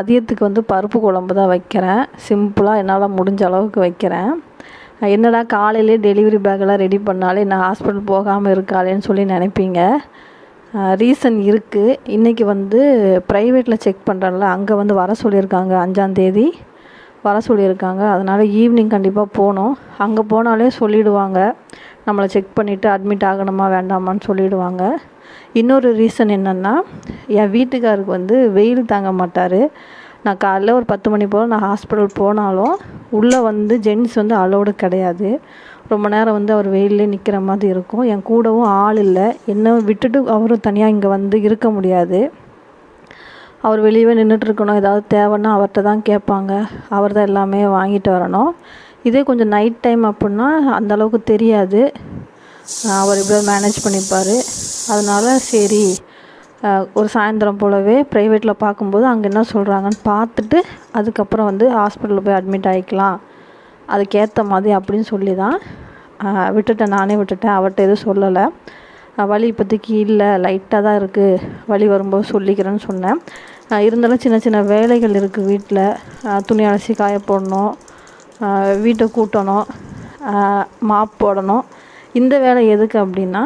மதியத்துக்கு வந்து பருப்பு குழம்பு தான் வைக்கிறேன். சிம்பிளாக என்னால் முடிஞ்ச அளவுக்கு வைக்கிறேன். என்னடா காலையிலே டெலிவரி பேக்கெல்லாம் ரெடி பண்ணாலே நான் ஹாஸ்பிட்டல் போகாமல் இருக்காளேன்னு சொல்லி நினைப்பீங்க. ரீசன் இருக்குது இன்றைக்கி வந்து ப்ரைவேட்டில் செக் பண்ணுறேன்ல அங்கே வந்து வர சொல்லியிருக்காங்க அஞ்சாந்தேதி வர சொல்லியிருக்காங்க. அதனால் ஈவினிங் கண்டிப்பாக போகணும். அங்கே போனாலே சொல்லிவிடுவாங்க நம்மளை செக் பண்ணிவிட்டு அட்மிட் ஆகணுமா வேண்டாமான்னு சொல்லிவிடுவாங்க இன்னொரு ரீசன் என்னென்னா என் வீட்டுக்காருக்கு வந்து வெயில் தாங்க மாட்டார். நான் காலைல ஒரு பத்து மணி போல் நான் ஹாஸ்பிட்டல் போனாலும் உள்ளே வந்து ஜென்ஸ் வந்து அலோடு கிடையாது. ரொம்ப நேரம் வந்து அவர் வெயிலே நிற்கிற மாதிரி இருக்கும். என் கூடவும் ஆள் இல்லை. என்ன விட்டுட்டு அவரும் தனியாக இங்கே வந்து இருக்க முடியாது. அவர் வெளியவே நின்றுட்டுருக்கணும் ஏதாவது தேவைன்னா அவர்கிட்ட தான் கேட்பாங்க. அவர் தான் எல்லாமே வாங்கிட்டு வரணும். இதே கொஞ்சம் நைட் டைம் அப்புடின்னா அந்தளவுக்கு தெரியாது. அவர் இப்படி மேனேஜ் பண்ணிப்பார். அதனால் சரி ஒரு சாயந்தரம் போலவே ப்ரைவேட்டில் பார்க்கும்போது அங்கே என்ன சொல்கிறாங்கன்னு பார்த்துட்டு அதுக்கப்புறம் வந்து ஹாஸ்பிட்டலில் போய் அட்மிட் ஆகிக்கலாம் அதுக்கேற்ற மாதிரி அப்படின்னு சொல்லி தான் விட்டுட்டேன் நானே விட்டுட்டேன். அவர்கிட்ட எதுவும் சொல்லலை. வலி இப்போதைக்கு இல்லை லைட்டாக தான் இருக்குது வலி வரும்போது சொல்லிக்கிறேன்னு சொன்னேன். இருந்தாலும் சின்ன சின்ன வேலைகள் இருக்குது வீட்டில் துணி அலசி காய போடணும். வீட்டை கூட்டணும். மாப் போடணும். இந்த வேலை எதுக்கு அப்படின்னா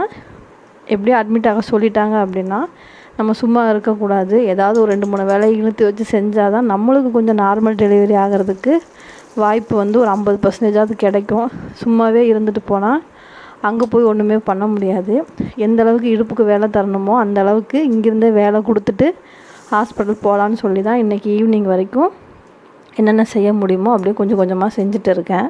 எப்படியோ அட்மிட் ஆக சொல்லிட்டாங்க அப்படின்னா நம்ம சும்மா இருக்கக்கூடாது. ஏதாவது ஒரு ரெண்டு மூணு வேலையை இழுத்து வச்சு செஞ்சால் தான் நம்மளுக்கு கொஞ்சம் நார்மல் டெலிவரி ஆகிறதுக்கு வாய்ப்பு வந்து ஒரு ஐம்பது பர்சன்டேஜாவது கிடைக்கும். சும்மாவே இருந்துட்டு போனால் அங்கே போய் ஒன்றுமே பண்ண முடியாது. எந்த அளவுக்கு இடுப்புக்கு வேலை தரணுமோ அந்த அளவுக்கு இங்கேருந்தே வேலை கொடுத்துட்டு ஹாஸ்பிட்டல் போகலான்னு சொல்லி தான் இன்றைக்கி ஈவினிங் வரைக்கும் என்னென்ன செய்ய முடியுமோ அப்படியே கொஞ்சம் கொஞ்சமாக செஞ்சுட்டு இருக்கேன்.